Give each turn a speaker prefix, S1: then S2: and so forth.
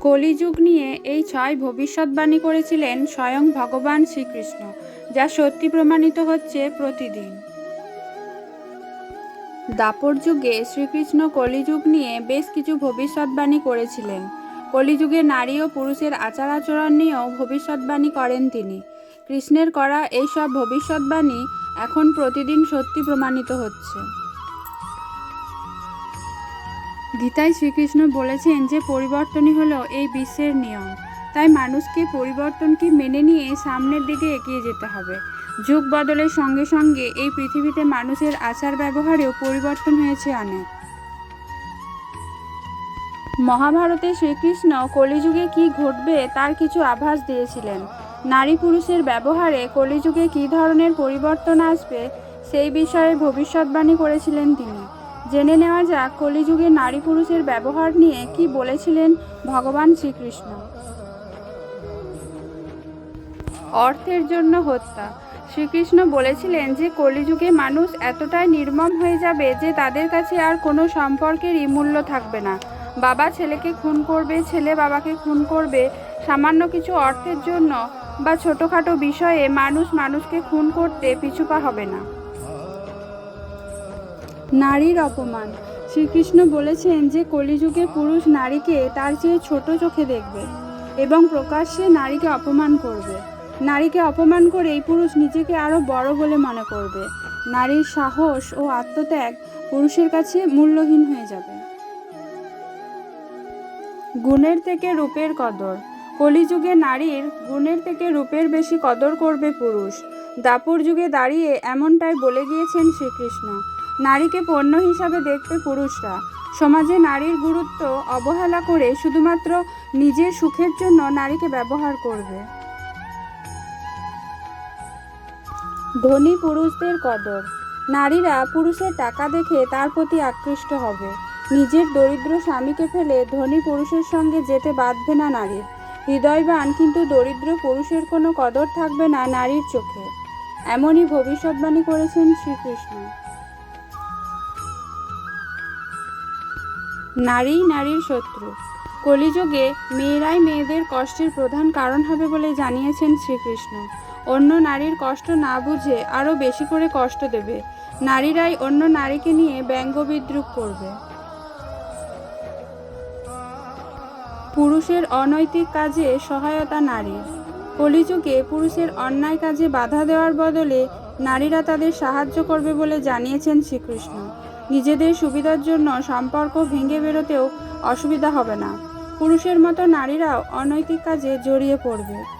S1: কলিযুগ নিয়ে এই ছয় ভবিষ্যৎবাণী করেছিলেন স্বয়ং ভগবান শ্রীকৃষ্ণ, যা সত্যি প্রমাণিত হচ্ছে প্রতিদিন। দাপর যুগে শ্রীকৃষ্ণ কলিযুগ নিয়ে বেশ কিছু ভবিষ্যৎবাণী করেছিলেন। কলিযুগে নারী ও পুরুষের আচার আচরণ নিয়েও ভবিষ্যৎবাণী করেন তিনি। কৃষ্ণের করা এইসব ভবিষ্যৎবাণী এখন প্রতিদিন সত্যি প্রমাণিত হচ্ছে। গীতায় শ্রীকৃষ্ণ বলেছেন যে পরিবর্তনই হলো এই বিশ্বের নিয়ম। তাই মানুষকে পরিবর্তনকে মেনে নিয়ে সামনের দিকে এগিয়ে যেতে হবে। যুগ বদলের সঙ্গে সঙ্গে এই পৃথিবীতে মানুষের আচার ব্যবহারেও পরিবর্তন হয়েছে অনেক। মহাভারতে শ্রীকৃষ্ণ কলিযুগে কি ঘটবে তার কিছু আভাস দিয়েছিলেন। নারী পুরুষের ব্যবহারে কলিযুগে কী ধরনের পরিবর্তন আসবে সেই বিষয়ে ভবিষ্যৎবাণী করেছিলেন তিনি। জেনে নেওয়া যাক, কলিযুগে নারী পুরুষের ব্যবহার নিয়ে কি বলেছিলেন ভগবান শ্রীকৃষ্ণ। অর্থের জন্য হত্যা। শ্রীকৃষ্ণ বলেছিলেন যে, কলিযুগে মানুষ এতটাই নির্মম হয়ে যাবে যে, তাদের কাছে আর কোনো সম্পর্কেরই মূল্য থাকবে না। বাবা ছেলেকে খুন করবে, ছেলে বাবাকে খুন করবে, সামান্য কিছু অর্থের জন্য বা ছোটোখাটো বিষয়ে মানুষ মানুষকে খুন করতে পিছুপা হবে না। নারীর অপমান। শ্রীকৃষ্ণ বলেছেন যে কলিযুগে পুরুষ নারীকে তার চেয়ে ছোট চোখে দেখবে এবং প্রকাশ্যে নারীকে অপমান করবে। নারীকে অপমান করে এই পুরুষ নিজেকে আরও বড় বলে মনে করবে। নারীর সাহস ও আত্মত্যাগ পুরুষের কাছে মূল্যহীন হয়ে যাবে। গুণের থেকে রূপের কদর। কলিযুগে নারীর গুণের থেকে রূপের বেশি কদর করবে পুরুষ। দাপুর যুগে দাঁড়িয়ে এমনটাই বলে গিয়েছেন শ্রীকৃষ্ণ। নারীকে পণ্য হিসাবে দেখবে পুরুষরা। সমাজে নারীর গুরুত্ব অবহেলা করে শুধুমাত্র নিজের সুখের জন্য নারীকে ব্যবহার করবে। ধনী পুরুষদের কদর। নারীরা পুরুষের টাকা দেখে তার প্রতি আকৃষ্ট হবে। নিজের দরিদ্র স্বামীকে ফেলে ধনী পুরুষের সঙ্গে যেতে বাঁধবে না নারীর। হৃদয়বান কিন্তু দরিদ্র পুরুষের কোনো কদর থাকবে না নারীর চোখে। এমনই ভবিষ্যৎবাণী করেছেন শ্রীকৃষ্ণ। নারী নারীর শত্রু। কলিযুগে মেয়েরাই মেয়েদের কষ্টের প্রধান কারণ হবে বলে জানিয়েছেন শ্রীকৃষ্ণ। অন্য নারীর কষ্ট না বুঝে আরও বেশি করে কষ্ট দেবে। নারীরাই অন্য নারীকে নিয়ে ব্যঙ্গ বিদ্রুপ করবে। পুরুষের অনৈতিক কাজে সহায়তা নারীর কলিযুগে পুরুষের অন্যায় কাজে বাধা দেওয়ার বদলে নারীরা তাদের সাহায্য করবে বলে জানিয়েছেন শ্রীকৃষ্ণ। নিজেদের সুবিধার জন্য সম্পর্ক ভেঙে বেরোতেও অসুবিধা হবে না। পুরুষের মতো নারীরাও অনৈতিক কাজে জড়িয়ে পড়বে।